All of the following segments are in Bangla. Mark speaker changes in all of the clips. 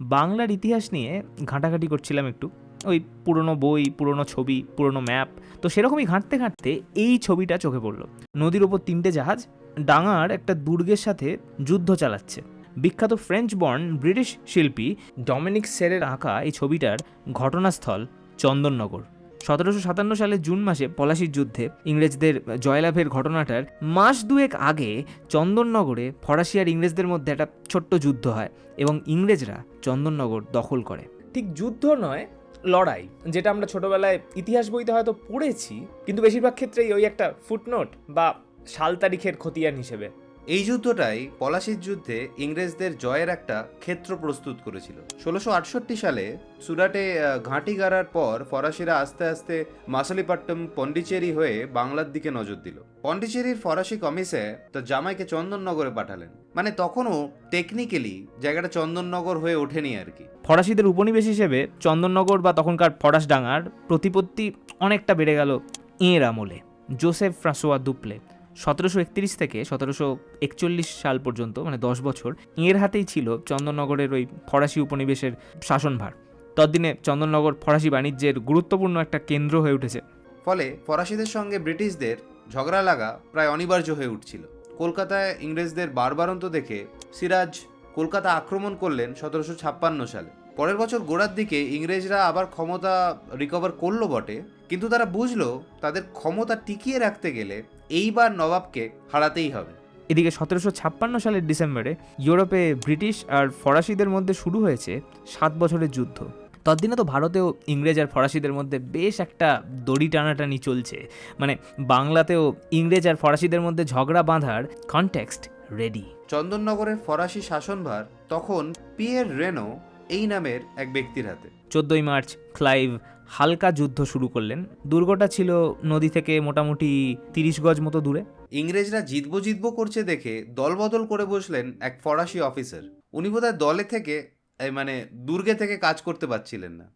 Speaker 1: বাংলার ইতিহাস নিয়ে ঘাঁটাঘাঁটি করছিলাম একটু। ওই পুরনো বই, পুরনো ছবি, পুরনো ম্যাপ, তো সেরকমই ঘাঁটতে ঘাঁটতে এই ছবিটা চোখে পড়ল। নদীর ওপর তিনটে জাহাজ ডাঙার একটা দুর্গের সাথে যুদ্ধ চালাচ্ছে। বিখ্যাত ফ্রেঞ্চ বর্ন ব্রিটিশ শিল্পী ডমিনিক সেরের আঁকা এই ছবিটার ঘটনাস্থল চন্দননগর। সতেরোশো সাতান্ন সালের জুন মাসে পলাশির যুদ্ধে ইংরেজদের জয়লাভের ঘটনাটার মাস দুয়েক আগে চন্দননগরে ফরাসি আর ইংরেজদের মধ্যে একটা ছোট্ট যুদ্ধ হয় এবং ইংরেজরা চন্দননগর দখল করে। ঠিক যুদ্ধ নয়, লড়াই, যেটা আমরা ছোটবেলায় ইতিহাস বইতে হয়তো পড়েছি, কিন্তু বেশিরভাগ ক্ষেত্রেই ওই একটা ফুটনোট বা সাল তারিখের খতিয়ান হিসেবে।
Speaker 2: এই যুদ্ধটাই পলাশির যুদ্ধে ইংরেজদের জয়ের একটা ক্ষেত্র প্রস্তুত করেছিল। ষোলোশো আটষট্টি সালে সুরাটে ঘাঁটি গাড়ার পর ফরাসিরা আস্তে আস্তে মাসালিপাট্টম পন্ডিচেরি হয়ে বাংলার দিকে নজর দিল। পন্ডিচেরির ফরাসি কমিশে তার জামাইকে চন্দননগরে পাঠালেন। মানে তখনও টেকনিক্যালি জায়গাটা চন্দননগর হয়ে ওঠেনি আর কি।
Speaker 1: ফরাসিদের উপনিবেশ হিসেবে চন্দননগর বা তখনকার ফরাসডাঙ্গার প্রতিপত্তি অনেকটা বেড়ে গেল এঁর আমলে। Joseph Francois Dupleix. সতেরোশো একত্রিশ থেকে সতেরোশো একচল্লিশ সাল পর্যন্ত মানে দশ বছর এর হাতেই ছিল চন্দননগরের ওই ফরাসি উপনিবেশের শাসনভার। তদ্দিনে চন্দননগর ফরাসি বাণিজ্যের গুরুত্বপূর্ণ একটা কেন্দ্র হয়ে উঠেছে।
Speaker 2: ফলে ফরাসিদের সঙ্গে ব্রিটিশদের ঝগড়া লাগা প্রায় অনিবার্য হয়ে উঠছিল। কলকাতায় ইংরেজদের বারবারন্ত দেখে সিরাজ কলকাতা আক্রমণ করলেন সতেরোশো ছাপ্পান্ন সালে। পরের বছর গোড়ার দিকে ইংরেজরা আবার ক্ষমতা রিকভার করল বটে কিন্তু তারা বুঝলো তাদের ক্ষমতা টিকিয়ে রাখতে গেলে এইবার নবাবকে হারাতেই হবে।
Speaker 1: এদিকে সতেরোশো ছাপ্পান্ন সালের ডিসেম্বরে ইউরোপে ব্রিটিশ আর ফরাসিদের মধ্যে শুরু হয়েছে সাত বছরের যুদ্ধ। ততদিনে তো ভারতেও ইংরেজ আর ফরাসিদের মধ্যে বেশ একটা দড়ি টানাটানি চলছে। মানে বাংলাতেও ইংরেজ আর ফরাসিদের মধ্যে ঝগড়া বাঁধার কনটেক্সট রেডি
Speaker 2: চন্দননগরের ফরাসি শাসনভার তখন পিয়ের রেনো এই নামের এক ব্যক্তির হাতে।
Speaker 1: চোদ্দই মার্চ ক্লাইভ হালকা যুদ্ধ শুরু করলেন। দুর্গটা ছিল নদী থেকে মোটামুটি তিরিশ গজ মতো দূরে।
Speaker 2: ইংরেজরা জিতবো জিতবো করছে দেখে দলবদল করে বসলেন এক ফরাসি অফিসার। উনি বোধহয় দলে থেকে মানে দুর্গে থেকে কাজ করতে পারছিলেন না।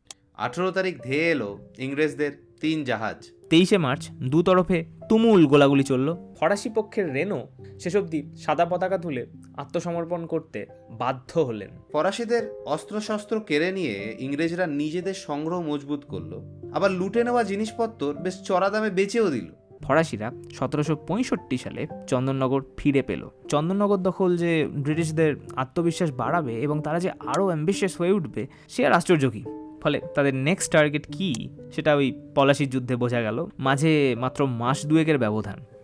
Speaker 2: আঠেরো তারিখ ধেয়ে এলো ইংরেজদের তিন জাহাজ।
Speaker 1: তেইশে মার্চ দু তরফে তুমুল গোলাগুলি চলল। ফরাসি পক্ষের রেনো শেষ অবধি সাদা পতাকা তুলে আত্মসমর্পণ করতে বাধ্য হলেন।
Speaker 2: ফরাসিদের অস্ত্রশস্ত্র কেড়ে নিয়ে ইংরেজরা নিজেদের সংগ্রহ মজবুত করল। আবার লুটে নেওয়া জিনিসপত্র বেশ চড়া দামে বেচেও দিল।
Speaker 1: ফরাসিরা সতেরোশো পঁয়ষট্টি সালে চন্দননগর ফিরে পেল। চন্দননগর দখল যে ব্রিটিশদের আত্মবিশ্বাস বাড়াবে এবং তারা যে আরও অ্যাম্বিশিয়াস হয়ে উঠবে সে আর আশ্চর্য কী? ফলে তাদের নেক্সট টার্গেট কি? সেটা ওই পলাশির যুদ্ধে বোঝা গেল। মাঝে মাত্র মাস দুয়েকের ব্যবধান।